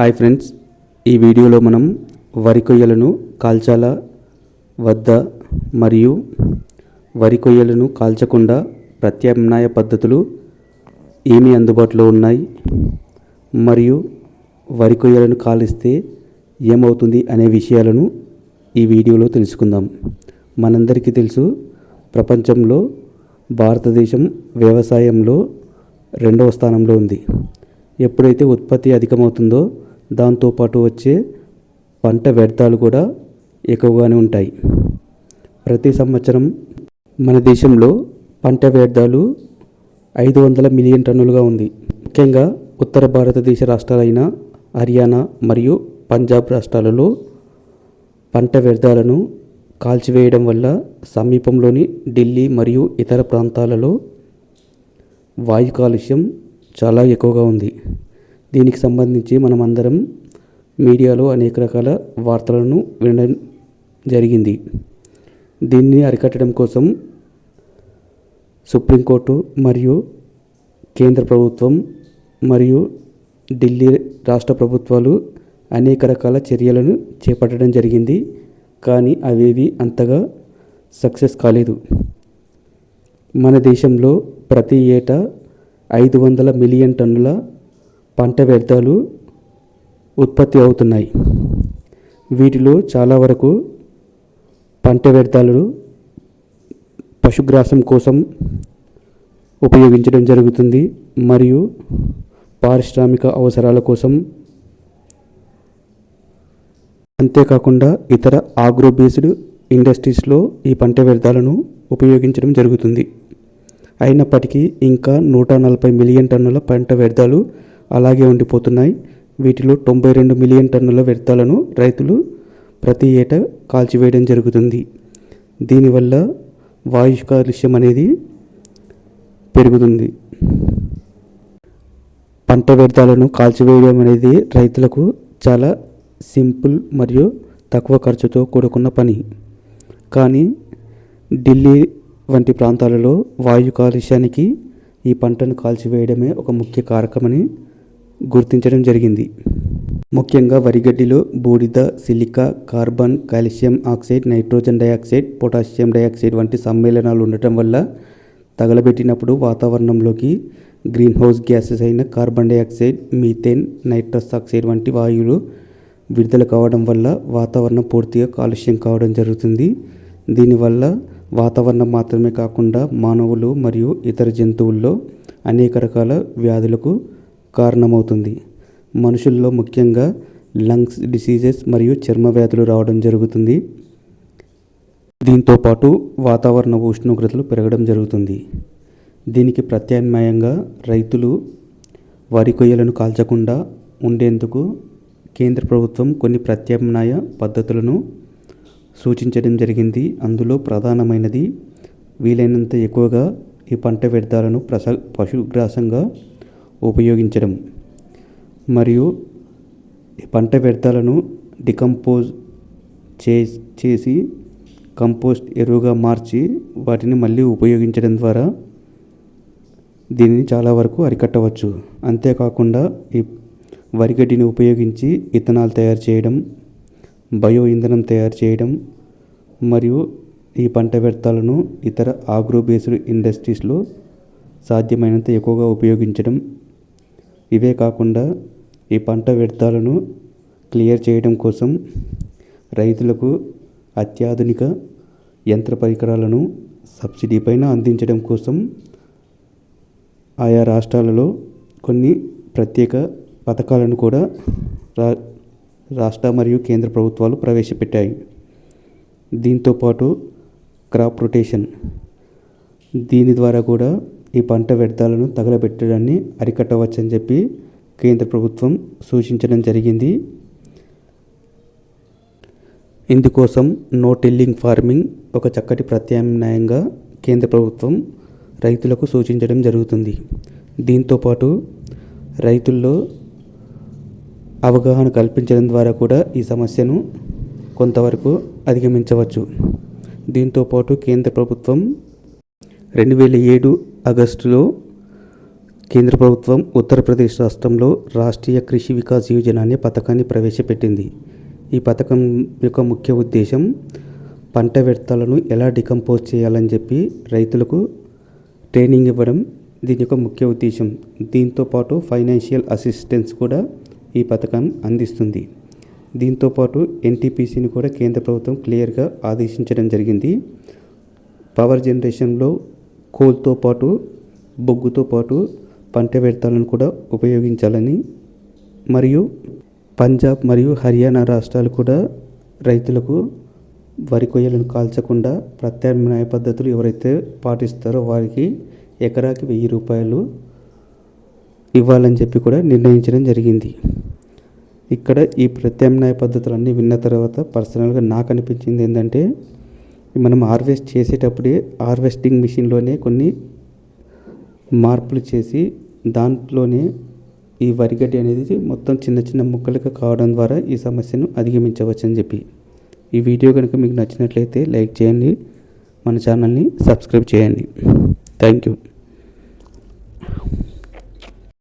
Hi friends ఈ వీడియోలో మనం వరి కొయ్యలను కాల్చాలా వద్ద మరియు వరి కొయ్యలను కాల్చకుండా ప్రత్యామ్నాయ పద్ధతులు ఏమి అందుబాటులో ఉన్నాయి మరియు వరి కొయ్యలను కాలిస్తే ఏమవుతుంది అనే విషయాలను ఈ వీడియోలో తెలుసుకుందాం. మనందరికీ తెలుసు ప్రపంచంలో భారతదేశం వ్యవసాయంలో రెండవ స్థానంలో ఉంది. ఎప్పుడైతే ఉత్పత్తి అధికమవుతుందో దాంతోపాటు వచ్చే పంట వ్యర్థాలు కూడా ఎక్కువగానే ఉంటాయి. ప్రతి సంవత్సరం మన దేశంలో పంట వ్యర్థాలు ఐదు వందల మిలియన్ టన్నులుగా ఉంది. ముఖ్యంగా ఉత్తర భారతదేశ రాష్ట్రాలైన హర్యానా మరియు పంజాబ్ రాష్ట్రాలలో పంట వ్యర్థాలను కాల్చివేయడం వల్ల సమీపంలోని ఢిల్లీ మరియు ఇతర ప్రాంతాలలో వాయు కాలుష్యం చాలా ఎక్కువగా ఉంది. దీనికి సంబంధించి మనం అందరం మీడియాలో అనేక రకాల వార్తలను వినడం జరిగింది. దీన్ని అరికట్టడం కోసం సుప్రీంకోర్టు మరియు కేంద్ర ప్రభుత్వం మరియు ఢిల్లీ రాష్ట్ర ప్రభుత్వాలు అనేక రకాల చర్యలను చేపట్టడం జరిగింది. కానీ అవేవి అంతగా సక్సెస్ కాలేదు. మన దేశంలో ప్రతి ఏటా ఐదు వందల మిలియన్ టన్నుల పంట వ్యర్థాలు ఉత్పత్తి అవుతున్నాయి. వీటిలో చాలా వరకు పంట వ్యర్థాలను పశుగ్రాసం కోసం ఉపయోగించడం జరుగుతుంది మరియు పారిశ్రామిక అవసరాల కోసం అంతేకాకుండా ఇతర ఆగ్రో బేస్డ్ ఇండస్ట్రీస్లో ఈ పంట వ్యర్థాలను ఉపయోగించడం జరుగుతుంది. అయినప్పటికీ ఇంకా నూట నలభై మిలియన్ టన్నుల పంట వ్యర్థాలు అలాగే ఉండిపోతున్నాయి. వీటిలో తొంభై రెండు మిలియన్ టన్నుల వ్యర్థాలను రైతులు ప్రతి ఏటా కాల్చివేయడం జరుగుతుంది. దీనివల్ల వాయు కాలుష్యం అనేది పెరుగుతుంది. పంట వ్యర్థాలను కాల్చివేయడం అనేది రైతులకు చాలా సింపుల్ మరియు తక్కువ ఖర్చుతో కూడుకున్న పని. కానీ ఢిల్లీ వంటి ప్రాంతాలలో వాయు కాలుష్యానికి ఈ పంటను కాల్చివేయడమే ఒక ముఖ్య కారకమని గుర్తించడం జరిగింది. ముఖ్యంగా వరిగడ్డిలో బూడిద silica carbon calcium oxide nitrogen dioxide potassium dioxide వంటి సమ్మేళనాలు ఉండటం వల్ల తగలబెట్టినప్పుడు వాతావరణంలోకి గ్రీన్ హౌస్ గ్యాసెస్ అయిన carbon dioxide methane nitrous oxide వంటి వాయువులు విడుదల కావడం వల్ల వాతావరణం పూర్తిగా కాలుష్యం కావడం జరుగుతుంది. దీనివల్ల వాతావరణం మాత్రమే కాకుండా మానవులు మరియు ఇతర జంతువుల్లో అనేక రకాల వ్యాధులకు కారణమవుతుంది. మనుషుల్లో ముఖ్యంగా లంగ్స్ డిసీజెస్ మరియు చర్మ వ్యాధులు రావడం జరుగుతుంది. దీంతో పాటు వాతావరణ ఉష్ణోగ్రతలు పెరగడం జరుగుతుంది. దీనికి ప్రత్యామ్నాయంగా రైతులు వరి కొయ్యలను కాల్చకుండా ఉండేందుకు కేంద్ర ప్రభుత్వం కొన్ని ప్రత్యామ్నాయ పద్ధతులను సూచించడం జరిగింది. అందులో ప్రధానమైనది వీలైనంత ఎక్కువగా ఈ పంట వ్యర్థాలను ప్రస పశుగ్రాసంగా ఉపయోగించడం. మరియు పంట వ్యర్థాలను డికంపోజ్ చే చేసి కంపోస్ట్ ఎరువుగా మార్చి వాటిని మళ్ళీ ఉపయోగించడం ద్వారా దీనిని చాలా వరకు అరికట్టవచ్చు. అంతేకాకుండా ఈ వరిగడ్డిని ఉపయోగించి ఇథనాల్ తయారు చేయడం బయో ఇంధనం తయారు చేయడం మరియు ఈ పంట వ్యర్థాలను ఇతర ఆగ్రో బేస్డ్ ఇండస్ట్రీస్లో సాధ్యమైనంత ఎక్కువగా ఉపయోగించడం ఇవే కాకుండా ఈ పంట వ్యర్థాలను క్లియర్ చేయడం కోసం రైతులకు అత్యాధునిక యంత్ర పరికరాలను సబ్సిడీ పైన అందించడం కోసం ఆయా రాష్ట్రాలలో కొన్ని ప్రత్యేక పథకాలను కూడా రా రాష్ట్ర మరియు కేంద్ర ప్రభుత్వాలు ప్రవేశపెట్టాయి. దీంతోపాటు క్రాప్ రొటేషన్. దీని ద్వారా కూడా ఈ పంట వ్యర్థాలను తగలబెట్టడాన్ని అరికట్టవచ్చని చెప్పి కేంద్ర ప్రభుత్వం సూచించడం జరిగింది. ఇందుకోసం నో టిల్లింగ్ ఫార్మింగ్ ఒక చక్కటి ప్రత్యామ్నాయంగా కేంద్ర ప్రభుత్వం రైతులకు సూచించడం జరుగుతుంది. దీంతోపాటు రైతుల్లో అవగాహన కల్పించడం ద్వారా కూడా ఈ సమస్యను కొంతవరకు అధిగమించవచ్చు. దీంతోపాటు కేంద్ర ప్రభుత్వం రెండు వేల ఏడు ఆగస్టులో కేంద్ర ప్రభుత్వం ఉత్తరప్రదేశ్ రాష్ట్రంలో రాష్ట్రీయ కృషి వికాస్ యోజన అనే పథకాన్ని ప్రవేశపెట్టింది. ఈ పథకం యొక్క ముఖ్య ఉద్దేశం పంట వ్యర్థాలను ఎలా డికంపోజ్ చేయాలని చెప్పి రైతులకు ట్రైనింగ్ ఇవ్వడం. దీని యొక్క ముఖ్య ఉద్దేశం దీంతో పాటు ఫైనాన్షియల్ అసిస్టెన్స్ కూడా ఈ పథకం అందిస్తుంది. దీంతో పాటు ఎన్టీపీసీని కూడా కేంద్ర ప్రభుత్వం క్లియర్గా ఆదేశించడం జరిగింది. పవర్ జనరేషన్లో కోల్తో పాటు బొగ్గుతో పాటు పంట వ్యర్థాలను కూడా ఉపయోగించాలని మరియు పంజాబ్ మరియు హర్యానా రాష్ట్రాలు కూడా రైతులకు వరి కొయ్యలను కాల్చకుండా ప్రత్యామ్నాయ పద్ధతులు ఎవరైతే పాటిస్తారో వారికి ఎకరాకి వెయ్యి రూపాయలు ఇవ్వాలని చెప్పి కూడా నిర్ణయించడం జరిగింది. ఇక్కడ ఈ ప్రత్యామ్నాయ పద్ధతులన్నీ విన్న తర్వాత పర్సనల్గా నాకు అనిపించింది ఏంటంటే మనం హార్వెస్ట్ చేసేటప్పుడే హార్వెస్టింగ్ మిషన్లోనే కొన్ని మార్పులు చేసి దాంట్లోనే ఈ వరిగడ్డి అనేది మొత్తం చిన్న చిన్న ముక్కలుగా కావడం ద్వారా ఈ సమస్యను అధిగమించవచ్చు అని చెప్పి. ఈ వీడియో కనుక మీకు నచ్చినట్లయితే లైక్ చేయండి మన ఛానల్ని సబ్స్క్రైబ్ చేయండి. Thank you.